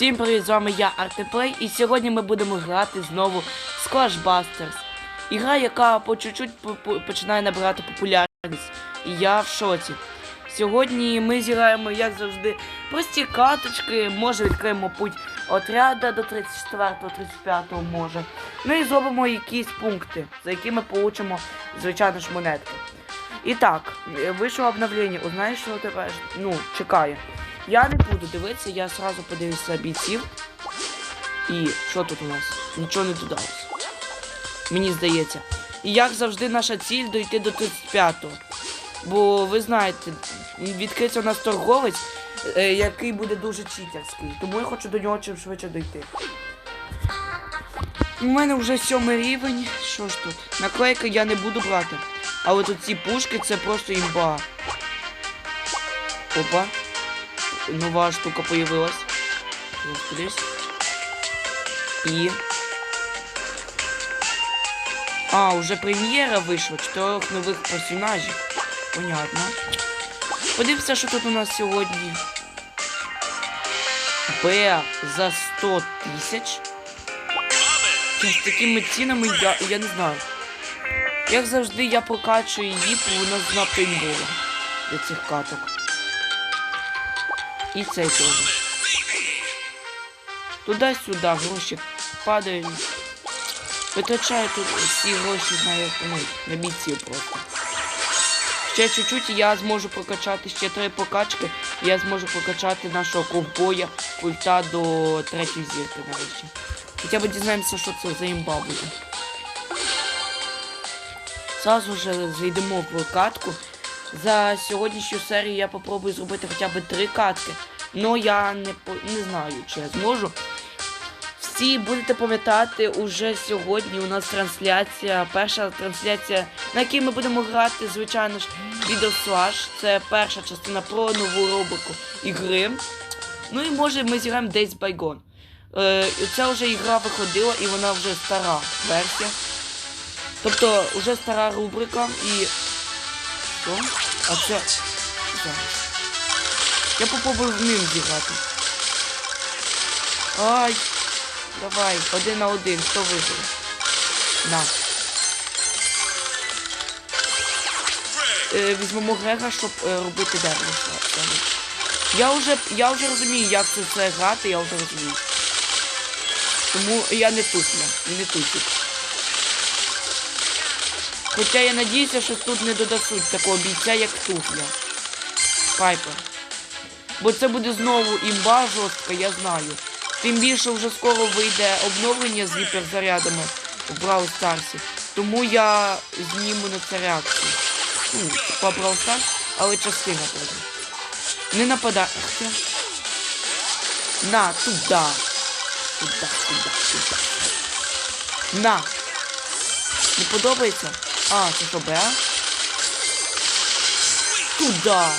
Всім привіт, з вами я Артеплей, і сьогодні ми будемо грати знову в Squash Busters. Ігра, яка по чуть-чуть по- по- починає набирати популярність. І я в шоці. Сьогодні ми зіграємо, як завжди, прості каточки, може відкриємо путь отряда до 34-го, 35-го може. Ну і зробимо якісь пункти, за які ми получимо, звичайно ж, монетки. І так, вийшло обновлення, узнаєш, що тепер ну, чекає. Я не буду дивитися, я сразу подивлюся бійців. І що тут у нас? Нічого не додалось. Мені здається. І як завжди, наша ціль дойти до 35-го. Бо ви знаєте, відкриється у нас торговець, е, який буде дуже читерський. Тому я хочу до нього чим швидше дойти. У мене вже сьомий рівень. Що ж тут? Наклейки я не буду брати. Але тут ці пушки це просто імба. Опа. Нова штука появилась. Господись. І. А, уже прем'єра вийшла. Чотирьох нових персонажів. Понятно. Подивимося, що тут у нас сьогодні. Б за 100 тисяч. З такими цінами я, я не знаю. Як завжди, я прокачую її, бо вона зна пейнтбола для цих каток. І цей теж. Туди-сюди гроші падають. Витрачаю тут всі гроші на, ну, на бійців просто. Ще чуть-чуть я зможу прокачати ще три прокачки. і Я зможу прокачати нашого ковбоя культа до третьої зірки нарешті. Хоча б дізнаємося, що це за імба буде. Зразу же зайдемо в катку. За сьогоднішню серію я попробую зробити хоча б три катки. Ну я не, не знаю, чи я зможу. Всі будете пам'ятати, уже сьогодні у нас трансляція, перша трансляція, на якій ми будемо грати, звичайно ж, відео Це перша частина про нову рубрику ігри. Ну і може ми зіграємо by Gone. Е, ця вже ігра виходила і вона вже стара версія. Тобто вже стара рубрика і. Що? А це. Я попробую в ним зіграти. Ай! Давай, один на один, хто виграє? На. Е, візьмемо Грега, щоб е, робити дерево. Я вже, я вже розумію, як це все грати, я вже розумію. Тому я не і не тупік. Хоча я надіюся, що тут не додасуть такого бійця, як туфля. Пайпер. Бо це буде знову імба жорстка, я знаю. Тим більше вже скоро вийде обновлення з гіперзарядами в Brawl Stars. Тому я зніму на це реакцію. Ну, по Brawl Stars, але частина теж. Не нападай. Хоча... На, туди. Туди, туди, туди. На. Не подобається? А, це що, Б? Туда.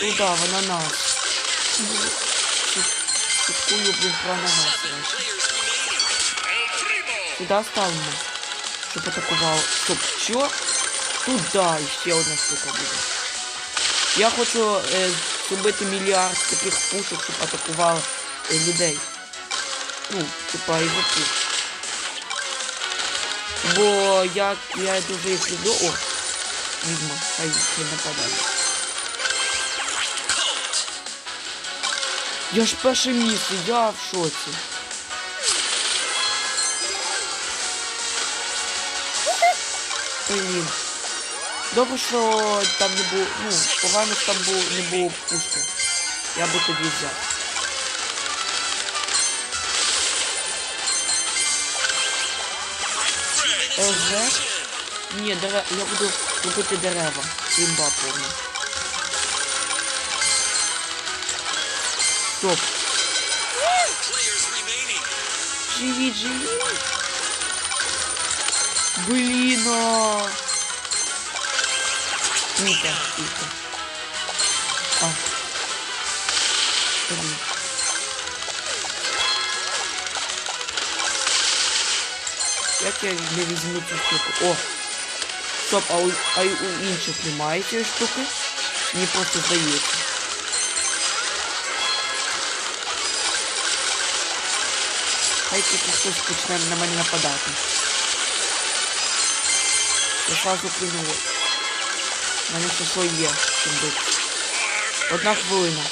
Туда, вона нас. Шуткую, блін, про нас. Сюди ставимо. Щоб атакував. Стоп, що? Туда ще одна штука буде. Я хочу е, зробити мільярд таких пушок, щоб атакували е, людей. Ну, типа ігроків. Бо як я дуже їх люблю. О! Відьма, хай хай нападає. Я ж перше місце, я в шоці. Блін. Добре, що там не було, ну, погано, що там було, не було пушки. Я би тоді взяв. Еге. Ні, дерева. Я буду робити дерева. Імба повна. Стоп. Живіть, живіть. Блін. а. Ніка, тільки. А. Блін. Як я не візьму цю штуку? О! Стоп, а у, а у інших немає цієї штуки? Мені просто здається. Хай тільки хтось почне на мене нападати. Я сразу кинув. У мене ще що є, щоб бити. Одна хвилина.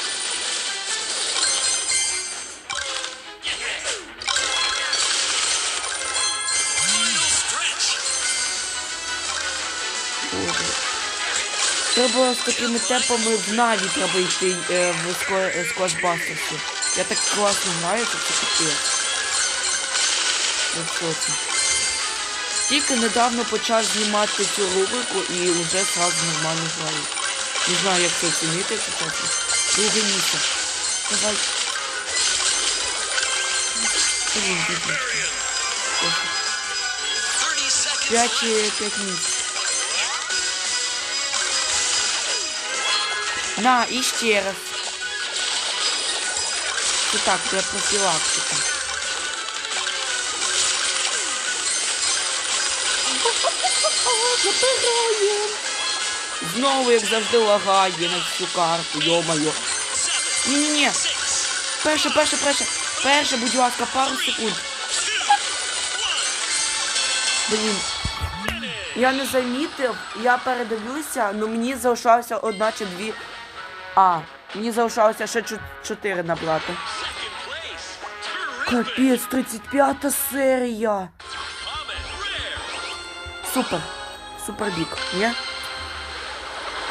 Треба з такими темпами в Наві треба йти е, в сквашбастерсі. Я так класно граю, що це. Я. Тільки недавно почав знімати цю рубрику і вже сразу нормально граю. Не знаю, як це оцінити, якщо чесно. Друге місце. Давай. П'ять, е, п'ять місць. На, і ще раз. Це так, для профілактики. Забираємо. Знову, як завжди, лагає на всю карту, йо-моє. Ні-ні-ні. Перше, перше, перше. Перше, будь ласка, пару секунд. Блін. Я не замітив, я передивлюся, але мені залишалося одна чи дві. А, мені залишалося ще чо- чотири набрати. Капець, 35 серія. Супер. Супер бік, ні?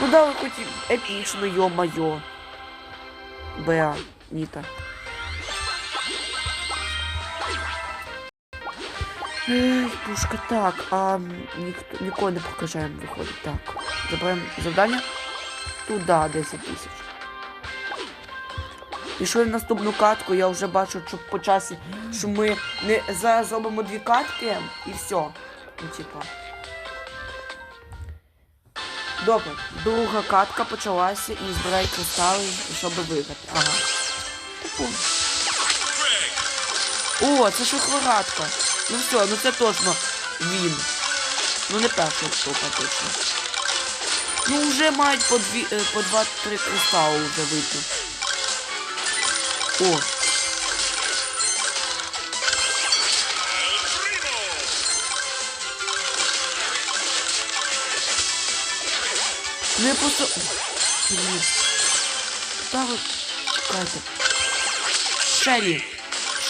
Ну да, хоч епічно, йо-моє. Беа, Ніта. Ей, пушка, так, а ніхто, нікого не покажаємо, виходить. Так. Забираємо завдання. Туда 10 тисяч. Пішли в наступну катку, я вже бачу, що по часі, що ми не зараз зробимо дві катки і все. Ну, типа. Добре, друга катка почалася і збирай кристали, щоб виграти. Ага. Типу. О, це шахваратка. Ну все, ну це точно він. Ну не перший штука точно. Ну вже мають по дві, е, по два-три кристали вже вийти. О. Ну я просто... Блін. Та ви... Чекайте. Шелі.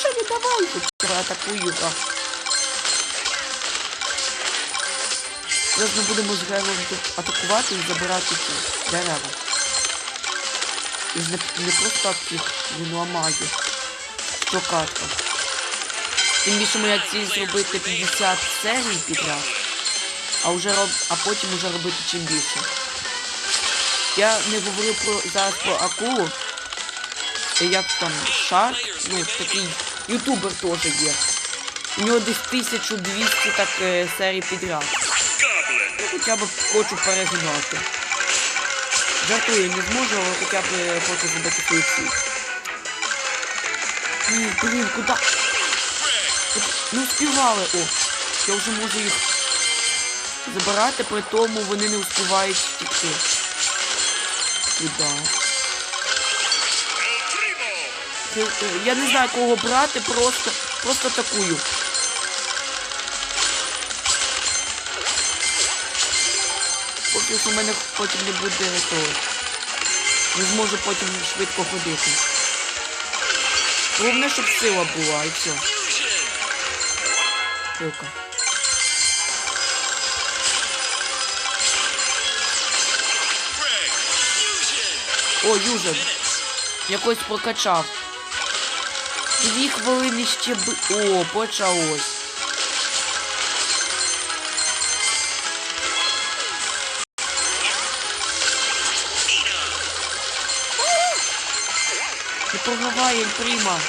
Шелі, давай я атакую його. Зараз ми будемо з Грегом атакувати і забирати ці дерева. І не, не просто так їх він ламає. Прокатка. Тим більше моя ціль зробити 50 серій підряд. А вже роб... а потім уже робити чим більше. Я не говорю про зараз про акулу. Як там Шарк, ну такий ютубер теж є. У нього десь 1200 так е, серій підряд. Хоча б хочу перегнати. Жартую, не зможу, але хоча б е, хочу зробити свою. Ні, блін, куди? Не успівали, о. Я вже можу їх забирати, при тому вони не успівають втікти. Куда? Е, Я не знаю кого брати, просто, просто атакую. Поки що в мене потім не буде того. Не зможу потім швидко ходити. Головне, щоб сила була і все. Пилка. О, южен. Якось прокачав. Дві хвилини ще би... О, почалось. Програвай, Ель Прима.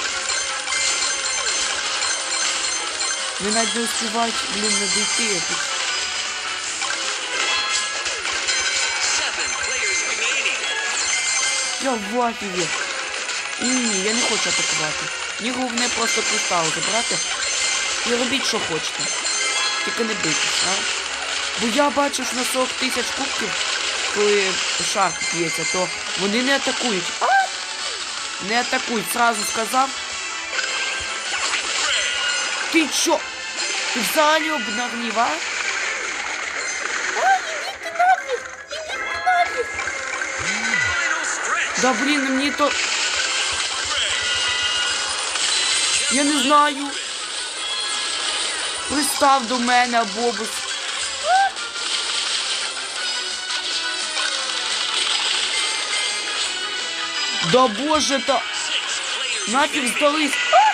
Ви навіть не успівають, блін, не дійти. Тут Seven players remaining. Я в афігі. Ні, ні, я не хочу атакувати. Мені головне просто кристал забрати і робіть, що хочете. Тільки не бийтесь, а? Бо я бачу, що на 40 тисяч кубків, коли шарк б'ється, то вони не атакують. А? Не атакують, зразу сказав. Ти чо? Ти взагалі обнагнів, а? Да блін, ну мені то. Я не знаю. Пристав до мене, Бобус. Да боже. Six players здались. А!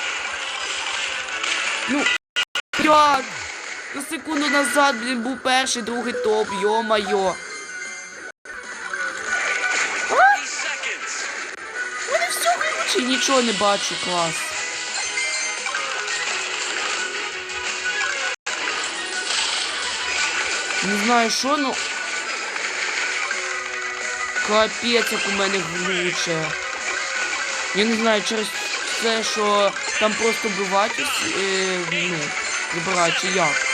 Ну, як? На секунду назад, блін, був перший, другий топ, йо-майо. 30 seconds. Вони все виключи, нічого не бачу, клас. Не знаю що, ну. Капець, як у мене глюче. Я не знаю, через те, що там просто вбивати, е, ну, забирають, чи як.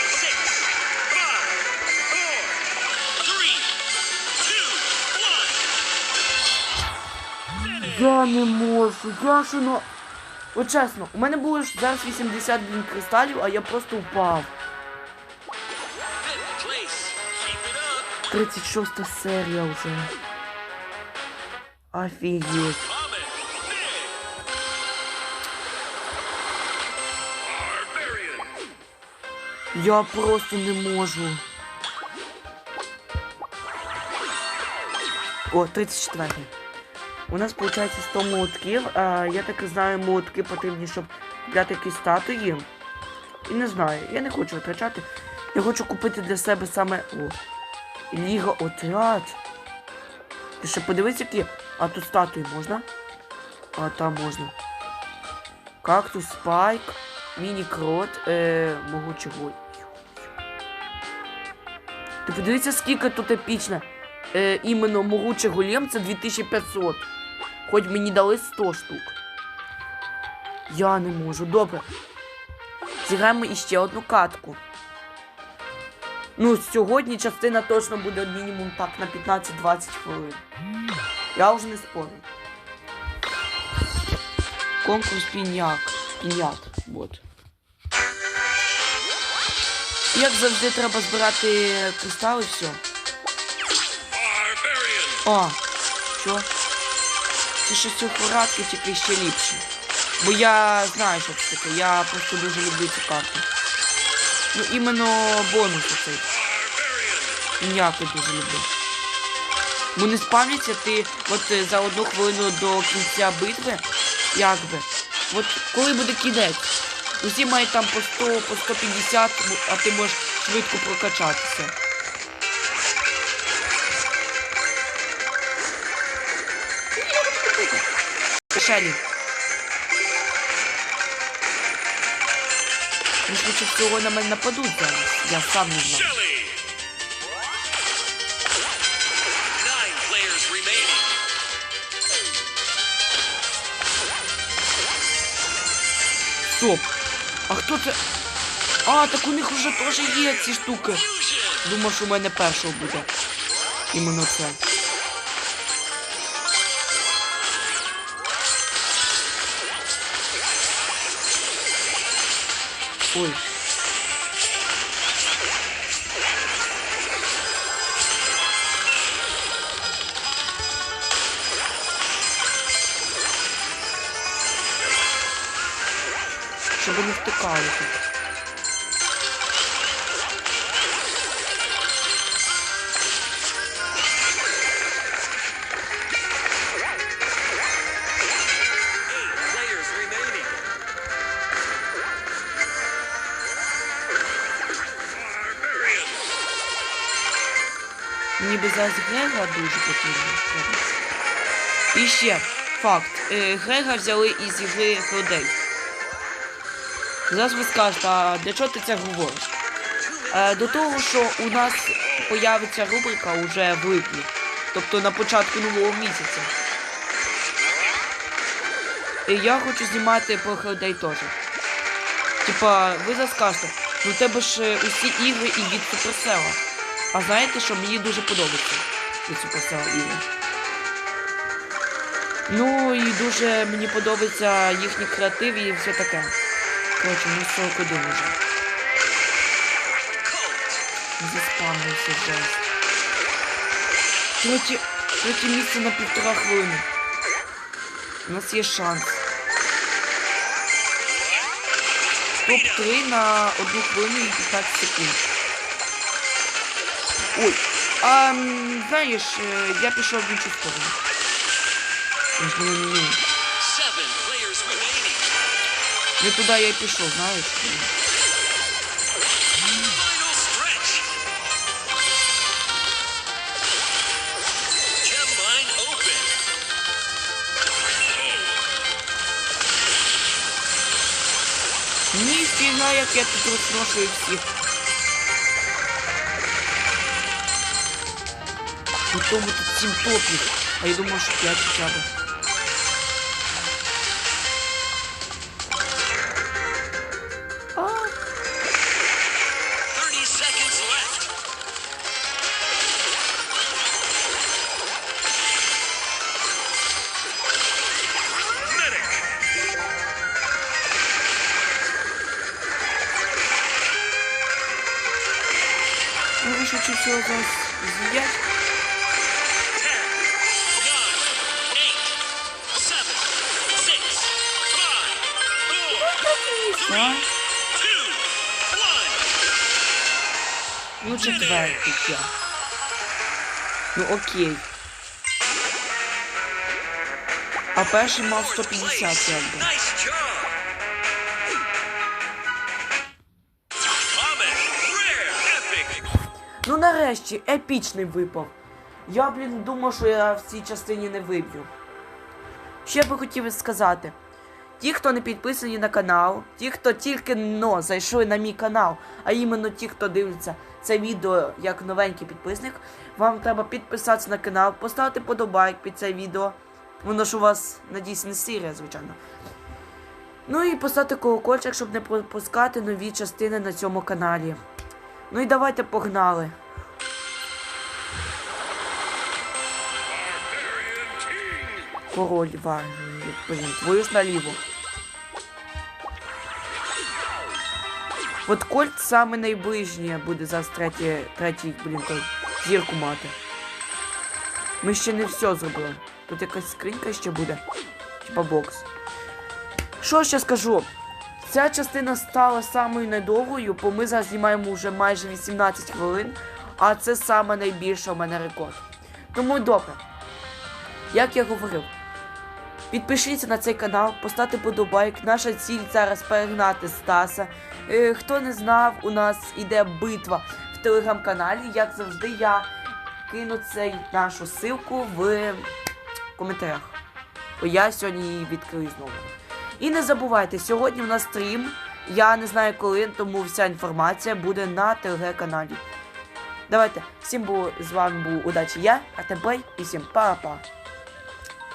Я не можу, я ж ну. От чесно, у мене було ж зараз 80 блін, кристалів, а я просто впав. Fifth place. Keep it up. 36 серія вже. Barbarian. Я просто не можу. О, 34. У нас виходить 100 молотків. А, я так і знаю, молотки потрібні, щоб купляти якісь статуї. І не знаю, я не хочу витрачати. Я хочу купити для себе саме. О. Ліга отряд. Ти ще подивись, які. А тут статуї можна? А там можна. Кактус Спайк, міні-крот, е, могучого. Ти подивися, скільки тут епічно. Е, іменно могучий голем це 2500. Хоч мені дали 100 штук. Я не можу. Добре. Зіграємо іще одну катку. Ну, сьогодні частина точно буде мінімум так на 15-20 хвилин. Я спорю. Конкурс піняк. Пінят. Вот. Як завжди треба збирати кристали, все. А, що? Це ще цю хоратки тільки ще ліпше. Бо я знаю, що це таке. Я просто дуже люблю цю карту. Ну, іменно бонус оцей. Я дуже люблю. Бо не спавняться ти от е, за одну хвилину до кінця битви, як би. От коли буде кінець, усі мають там по 100, по 150, а ти можеш швидко прокачатися. Шелі. Ну, швидше всього на мене нападуть зараз. Я сам не знаю. Стоп. А хто це? А, так у них вже теж є ці штуки. Думав, що у мене першого буде. Іменно це. Ой. Щоб вони втикали тут. Ніби зараз Грега дуже потрібно. І ще факт. Е, Грега взяли із ігри Хелдей. Зараз ви скажете, а для чого ти це говориш? Е, до того, що у нас появиться рубрика уже в липні. Тобто на початку нового місяця. І я хочу знімати про Хелдей теж. Типа, ви зараз скажете, ну тебе ж е, усі ігри і від Суперсела. А знаєте, що мені дуже подобається від Supercell ігри. Ну і дуже мені подобається їхній креатив і все таке. Коротше, ну 41 уже. Заспавнився жесть. Третє, третє місце на півтора хвилини. У нас є шанс. Топ-3 на одну хвилину і 15 секунд. Ой, а знаєш, е, я пішов в іншу сторону. Я ж не, не туди я й пішов, знаєш. Ніфіга, як я тут розпрошую всіх. Тому тут сім топів, а я думав, що 5 хоча б. Зараз з'їдять. 10, 9, 8, 7, 6, 5, 4, 3, А? 2, 1. Ну, четвертий я. Ну окей. А перший мав 150 якби. Ну нарешті, епічний випав. Я, блін, думав, що я в цій частині не виб'ю. Ще би хотів сказати. Ті, хто не підписані на канал, ті, хто тільки но зайшли на мій канал, а іменно ті, хто дивиться це відео як новенький підписник, вам треба підписатися на канал, поставити подобайк під це відео. Воно ж у вас, надіюсь, не сіре, звичайно. Ну і поставити колокольчик, щоб не пропускати нові частини на цьому каналі. Ну і давайте погнали. Король Варнії, блін, твою ж наліво. От Кольт саме найближнє буде зараз третій, третій, блін, зірку мати. Ми ще не все зробили. Тут якась скринька ще буде. Типа бокс. Що ще скажу? Ця частина стала самою недовгою, бо ми зараз знімаємо вже майже 18 хвилин, а це саме найбільше у мене рекорд. Тому добре. Як я говорив, підпишіться на цей канал, поставте подобайк. Наша ціль зараз перегнати Стаса. Е, хто не знав, у нас іде битва в телеграм-каналі. Як завжди, я кину цей нашу ссылку в коментарях. Бо я сьогодні її відкрию знову. І не забувайте, сьогодні в нас стрім. Я не знаю коли, тому вся інформація буде на телеграм-каналі. Давайте, всім було з вами був удачі я, АТБ і всім па-па.